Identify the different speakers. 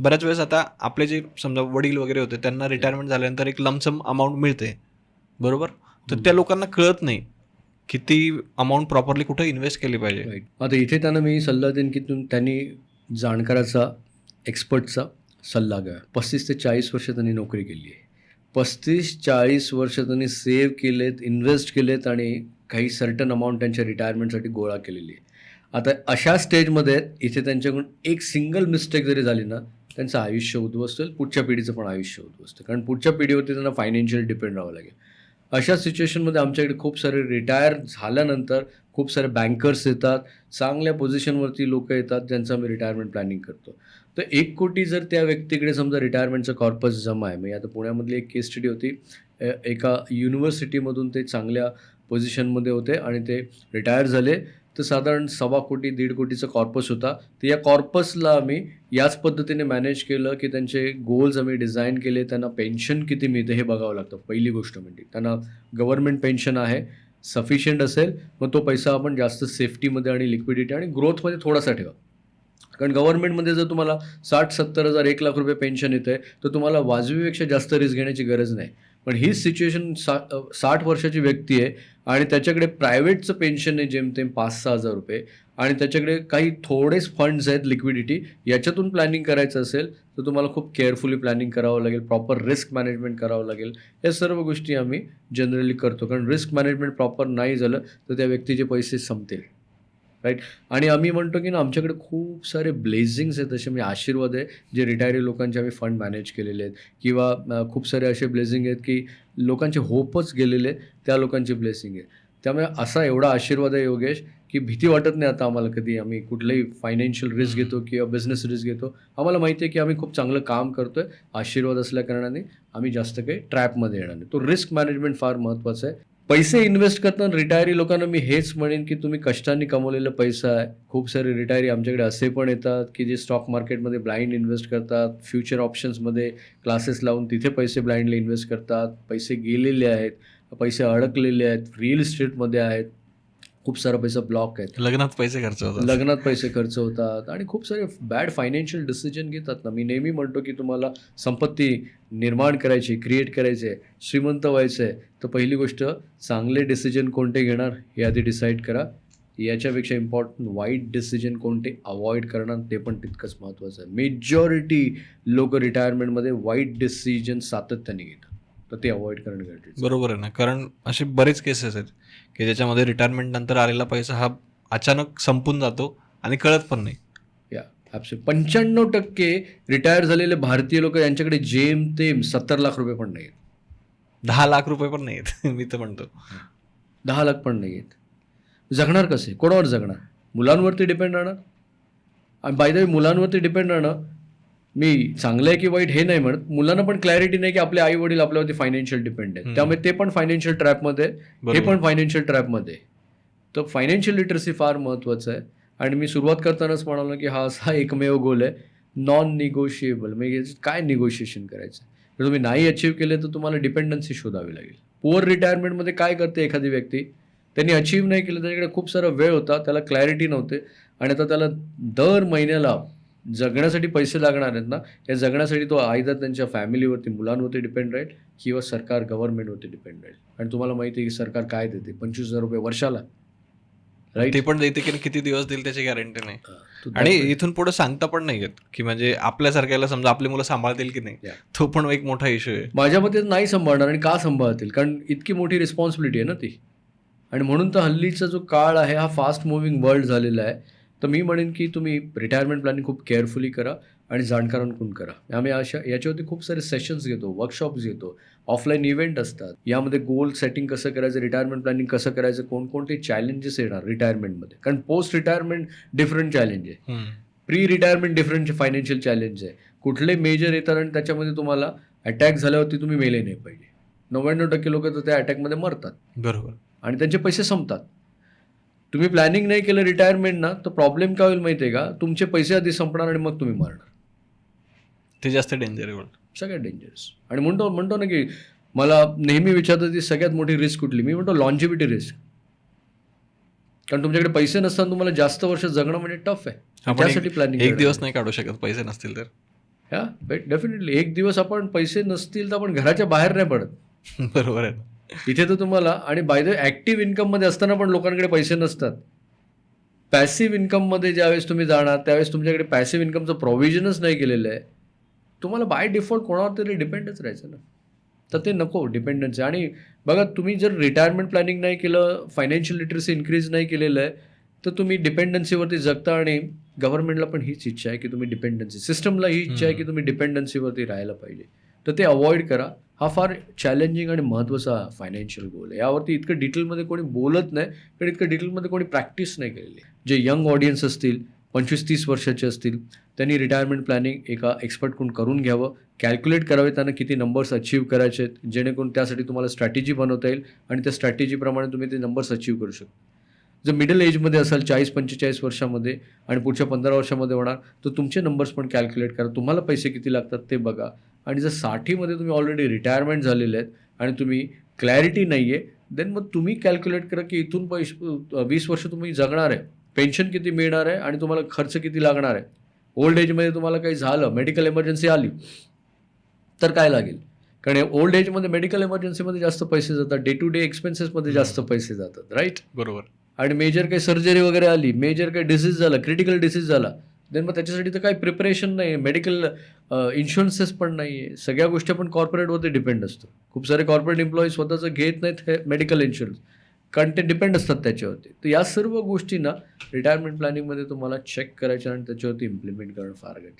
Speaker 1: बऱ्याच वेळेस आता आपले जे समजा वडील वगैरे होते त्यांना रिटायरमेंट झाल्यानंतर एक लमसम अमाऊंट मिळते. बरोबर? तर त्या लोकांना कळत नाही की ती अमाऊंट प्रॉपरली कुठे इन्व्हेस्ट केली पाहिजे.
Speaker 2: आता इथे त्यांना मी सल्ला देईन की तुम त्यांनी जाणकाराचा एक्सपर्टचा सल्ला घ्या. पस्तीस ते चाळीस वर्ष त्यांनी नोकरी केली आहे. पस्तीस चाळीस वर्ष त्यांनी सेव्ह केलेत इन्व्हेस्ट केलेत आणि काही सर्टन अमाऊंट त्यांच्या रिटायरमेंटसाठी गोळा केलेली आहे. आता अशा स्टेजमध्ये इथे त्यांच्याकडून एक सिंगल मिस्टेक जरी झाली ना त्यांचं आयुष्य उद्ध्वस्त पुढच्या पिढीचं पण आयुष्य उद्ध्वस्त कारण पुढच्या पिढीवरती त्यांना फायनान्शियल डिपेंड राहावं लागेल. अशा सिच्युएशनमध्ये आमच्याकडे खूप सारे रिटायर झाल्यानंतर खूप सारे बँकर्स येतात. चांगल्या पोझिशनवरती लोक येतात ज्यांचं आम्ही रिटायरमेंट प्लॅनिंग करतो. तर एक कोटी जर त्या व्यक्तीकडे समजा रिटायरमेंटचा कॉर्पस जमा आहे म्हणजे आता पुण्यामधली एक केस स्टडी होती. एका युनिव्हर्सिटीमधून ते चांगल्या पोझिशनमध्ये होते आणि ते रिटायर झाले. तर साधारण सव्वा कोटी दीड कोटीचा कॉर्पस होता. तर या कॉर्पसला आम्ही याच पद्धतीने मॅनेज केलं की त्यांचे गोल्स आम्ही डिझाईन केले त्यांना पेन्शन किती मिळते हे बघावं लागतं. पहिली गोष्ट म्हणजे त्यांना गव्हर्नमेंट पेन्शन आहे सफिशियंट असेल मग तो पैसा आपण जास्त सेफ्टीमध्ये आणि लिक्विडिटी आणि ग्रोथमध्ये थोडासा ठेवा. कारण गव्हर्नमेंटमध्ये जर तुम्हाला साठ सत्तर हजार एक लाख रुपये पेन्शन येतं आहे तर तुम्हाला वाजवीपेक्षा जास्त रिस्क घेण्याची गरज नाही. पण हीच सिच्युएशन सा साठ वर्षाची व्यक्ती आहे आणि त्याच्याकडे प्रायव्हेटचं पेन्शन आहे जेमतेम पाच सहा हजार रुपये आणि त्याच्याकडे काही थोडेच फंड्स आहेत लिक्विडिटी याच्यातून प्लॅनिंग करायचं असेल तर तुम्हाला खूप केअरफुली प्लॅनिंग करावं लागेल प्रॉपर रिस्क मॅनेजमेंट करावं लागेल. या सर्व गोष्टी आम्ही जनरली करतो. कारण रिस्क मॅनेजमेंट प्रॉपर नाही झालं तर त्या व्यक्तीचे पैसे संपतील. राईट आणि आम्ही म्हणतो की ना आमच्याकडे खूप सारे ब्लेझिंग्स आहेत असे म्हणजे आशीर्वाद आहे जे रिटायरी लोकांचे आम्ही फंड मॅनेज केलेले आहेत. किंवा खूप सारे असे ब्लेझिंग आहेत की लोकांचे होपच गेलेले आहेत, त्या लोकांची ब्लेसिंग आहे त्यामुळे असा एवढा आशीर्वाद आहे योगेश की भीती वाटत नाही आता आम्हाला कधी. आम्ही कुठलंही फायनान्शियल रिस्क घेतो किंवा बिझनेस रिस्क घेतो. आम्हाला माहिती आहे की आम्ही खूप चांगलं काम करतोय. आशीर्वाद असल्या कारणाने आम्ही जास्त काही ट्रॅपमध्ये येणार नाही. तो रिस्क मॅनेजमेंट फार महत्त्वाचं आहे. पैसे इन्व्हेस्ट करताना रिटायरी लोकांना मी हेच म्हणेन की तुम्ही कष्टाने कमवलेला पैसा आहे. खूप सारे रिटायरी आमच्याकडे असे पण येतात की जे स्टॉक मार्केटमध्ये ब्लाइंड इन्व्हेस्ट करतात. फ्युचर ऑप्शन्समध्ये क्लासेस लावून तिथे पैसे ब्लाइंडली इन्व्हेस्ट करतात. पैसे गेलेले आहेत पैसे अडकलेले आहेत रिअल इस्टेटमध्ये आहेत. खूप सारा पैसा ब्लॉक आहेत.
Speaker 1: लग्नात पैसे खर्च होतात.
Speaker 2: लग्नात पैसे खर्च होतात आणि खूप सारे बॅड फायनान्शियल डिसिजन घेतात ना. मी नेहमी म्हणतो की तुम्हाला संपत्ती निर्माण करायची क्रिएट करायची आहे श्रीमंत व्हायचं आहे तर पहिली गोष्ट चांगले डिसिजन कोणते घेणार हे आधी डिसाईड करा. याच्यापेक्षा इम्पॉर्टंट वाईट डिसिजन कोणते अवॉइड करणार ते पण तितकंच महत्त्वाचं आहे. मेजॉरिटी लोक रिटायरमेंटमध्ये वाईट डिसिजन सातत्याने घेतात. तर ते अवॉइड करणं गरजेचं.
Speaker 1: बरोबर आहे ना. कारण असे बरेच केसेस आहेत. की ज्याच्यामध्ये रिटायरमेंट नंतर आलेला पैसा हा अचानक संपून जातो आणि कळत पण नाही.
Speaker 2: या पंच्याण्णव टक्के रिटायर झालेले भारतीय लोक यांच्याकडे जेम तेम सत्तर लाख रुपये पण नाही आहेत
Speaker 1: दहा लाख रुपये पण नाही आहेत मी तर म्हणतो.
Speaker 2: दहा लाख पण नाही आहेत जगणार कसे? कोणावर जगणार? मुलांवरती डिपेंड राहणार? आणि बाय द वे मुलांवरती डिपेंड राहणं मी चांगलं आहे की वाईट हे नाही म्हणत. मुलांना पण क्लॅरिटी नाही की आपले आई वडील आपल्यावरती फायनान्शियल डिपेंड आहेत. त्यामुळे ते पण फायनान्शियल ट्रॅपमध्ये. हे. पण फायनान्शियल ट्रॅपमध्ये. तर फायनान्शियल लिटरसी फार महत्त्वाचं आहे. आणि मी सुरुवात करतानाच म्हणालो की हा असा एकमेव गोल आहे. नॉन निगोशिएबल म्हणजे काय निगोशिएशन करायचं? जर तुम्ही नाही अचीव्ह केले तर तुम्हाला डिपेंडन्सी शोधावी लागेल. पुअर रिटायरमेंटमध्ये काय करते एखादी व्यक्ती? त्यांनी अचीव्ह नाही केलं त्याच्याकडे खूप सारा वेळ होता त्याला क्लॅरिटी नव्हते. आणि आता त्याला दर महिन्याला जगण्यासाठी पैसे लागणार आहेत ना या जगण्यासाठी तो आयदर त्यांच्या फॅमिलीवरती मुलांवरती डिपेंड राहील किंवा सरकार गव्हर्नमेंटवरती डिपेंड राहील. आणि तुम्हाला माहिती आहे की सरकार काय देते? पंचवीस हजार रुपये वर्षाला. राईट
Speaker 1: ते पण देते की किती दिवस देईल त्याची गॅरंटी नाही. आणि इथून पुढे सांगता पण नाही येत की म्हणजे आपल्यासारख्याला समजा आपली मुलं सांभाळतील की नाही. तो पण एक मोठा इश्यू आहे.
Speaker 2: माझ्या मते नाही सांभाळणार आणि का सांभाळतील? कारण इतकी मोठी रिस्पॉन्सिबिलिटी आहे ना ती. आणि म्हणून तर हल्लीचा जो काळ आहे हा फास्ट मुव्हिंग वर्ल्ड झालेला आहे. तर मी म्हणेन की तुम्ही रिटायरमेंट प्लॅनिंग खूप केअरफुली करा आणि जाणकारांकडून करा. आम्ही अशा याच्यावरती खूप सारे सेशन्स घेतो वर्कशॉप्स घेतो ऑफलाईन इव्हेंट असतात. यामध्ये गोल सेटिंग कसं करायचं रिटायरमेंट प्लॅनिंग कसं करायचं कोणकोणते चॅलेंजेस येणार रिटायरमेंटमध्ये कारण पोस्ट रिटायरमेंट डिफरंट चॅलेंज आहे. Pre retirement different financial challenge आहे. कुठले मेजर येतात आणि त्याच्यामध्ये तुम्हाला अटॅक झाल्यावरती तुम्ही मेले नाही पाहिजे. नव्याण्णव टक्के लोक तर त्या अटॅकमध्ये मरतात.
Speaker 1: बरोबर.
Speaker 2: आणि त्यांचे पैसे संपतात. तुम्ही प्लॅनिंग नाही केलं रिटायरमेंट ना तर प्रॉब्लेम काय होईल माहिती आहे का? तुमचे पैसे आधी संपणार आणि मग तुम्ही मरणार.
Speaker 1: ते जास्त डेंजर आहे उलट.
Speaker 2: सगळ्यात डेंजरस आणि म्हणतो म्हणतो ना की मला नेहमी विचारतात ती सगळ्यात मोठी रिस्क कुठली? मी म्हणतो लॉन्जिबिटी रिस्क कारण तुमच्याकडे पैसे नसताना तुम्हाला जास्त वर्ष जगणं म्हणजे टफ आहे. त्यासाठी प्लॅनिंग
Speaker 1: एक दिवस नाही काढू शकत पैसे नसतील तर.
Speaker 2: ह्या बेट डेफिनेटली एक दिवस आपण पैसे नसतील तर आपण घराच्या बाहेर नाही पडत.
Speaker 1: बरोबर आहे
Speaker 2: इथे तर तुम्हाला आणि बाय द ॲक्टिव्ह इन्कममध्ये असताना पण लोकांकडे पैसे नसतात. पॅसिव्ह इन्कममध्ये ज्यावेळेस तुम्ही जाणार त्यावेळेस तुमच्याकडे पॅसिव्ह इन्कमचं प्रोव्हिजनच नाही केलेलं आहे. तुम्हाला बाय डिफॉल्ट कोणावर तरी डिपेंडच राहायचं ना. तर ते नको डिपेंडन्सी आणि बघा तुम्ही जर रिटायरमेंट प्लॅनिंग नाही केलं फायनान्शियल लिटरसी इन्क्रीज नाही केलेलं आहे तर तुम्ही डिपेंडन्सीवरती जगता आणि गव्हर्नमेंटला पण हीच इच्छा आहे की तुम्ही डिपेंडन्सी सिस्टमला ही इच्छा आहे की तुम्ही डिपेंडन्सीवरती राहायला पाहिजे. तर ते अवॉइड करा. हा फार चॅलेंजिंग आणि महत्त्वाचा फायनान्शियल गोल आहे. यावरती इतकं डिटेलमध्ये कोणी बोलत नाही कारण इतकं डिटेलमध्ये कोणी प्रॅक्टिस नाही केलेली जे यंग ऑडियन्स असतील पंचवीस तीस वर्षाचे असतील त्यांनी रिटायरमेंट प्लॅनिंग एका एक्सपर्टकडून करून घ्यावं. कॅल्क्युलेट करावे त्यांना किती नंबर्स अचीव करायचे आहेत जेणेकरून त्यासाठी तुम्हाला स्ट्रॅटेजी बनवता येईल आणि त्या स्ट्रॅटेजीप्रमाणे तुम्ही ते नंबर्स अचीव करू शकता. जर मिडल एजमध्ये असाल चाळीस पंचेचाळीस वर्षामध्ये आणि पुढच्या पंधरा वर्षामध्ये होणार तर तुमचे नंबर्स पण कॅल्क्युलेट करा. तुम्हाला पैसे किती लागतात ते बघा. आणि जर साठीमध्ये तुम्ही ऑलरेडी रिटायरमेंट झालेले आहेत आणि तुम्ही क्लॅरिटी नाही आहे देन मग तुम्ही कॅल्क्युलेट करा की इथून पैसे वीस वर्ष तुम्ही जगणार आहे. पेन्शन किती मिळणार आहे आणि तुम्हाला खर्च किती लागणार आहे? ओल्ड एजमध्ये तुम्हाला काही झालं मेडिकल इमर्जन्सी आली तर काय लागेल? कारण ओल्ड एजमध्ये मेडिकल इमर्जन्सीमध्ये जास्त पैसे जातात डे टू डे एक्सपेन्सेसमध्ये जास्त पैसे जातात राईट
Speaker 1: बरोबर.
Speaker 2: आणि मेजर काही सर्जरी वगैरे आली मेजर काही डिसीज झाला क्रिटिकल डिसीज झाला देन मग त्याच्यासाठी तर काही प्रिपरेशन नाही मेडिकल इन्शुरन्सेस पण नाही आहे सगळ्या गोष्टी आपण कॉर्पोरेटवरती डिपेंड असतो. खूप सारे कॉर्पोरेट एम्प्लॉई स्वतःचं घेत नाहीत हे मेडिकल इन्शुरन्स कारण ते डिपेंड असतात त्याच्यावरती. तर या सर्व गोष्टी ना रिटायरमेंट प्लॅनिंगमध्ये तुम्हाला चेक करायच्या आणि त्याच्यावरती इम्प्लिमेंट करणं फार गरजेचं